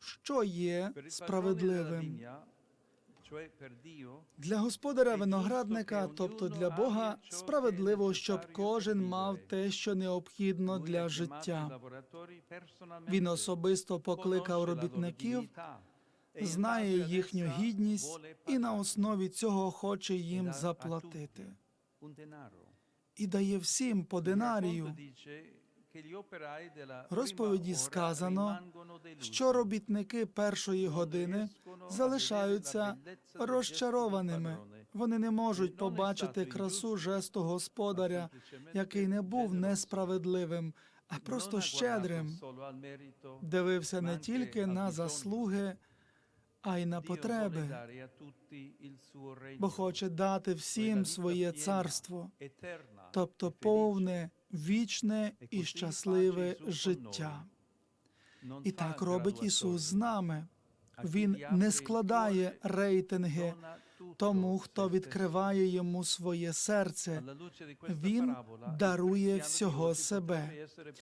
що є справедливим. Для господаря виноградника, тобто для Бога, справедливо, щоб кожен мав те, що необхідно для життя. Він особисто покликав робітників, e знає їхню гідність і на основі цього хоче e їм заплатити. І дає всім по динарію. розповіді сказано. Що робітники першої години залишаються розчарованими. Вони не можуть побачити красу жесту господаря, який не був несправедливим, а просто щедрим. Дивився не тільки на заслуги, а й на потреби, бо хоче дати всім своє царство, тобто повне, вічне і щасливе життя. І так робить Ісус з нами. Він не складає рейтинги тому, хто відкриває йому своє серце. Він дарує всього себе.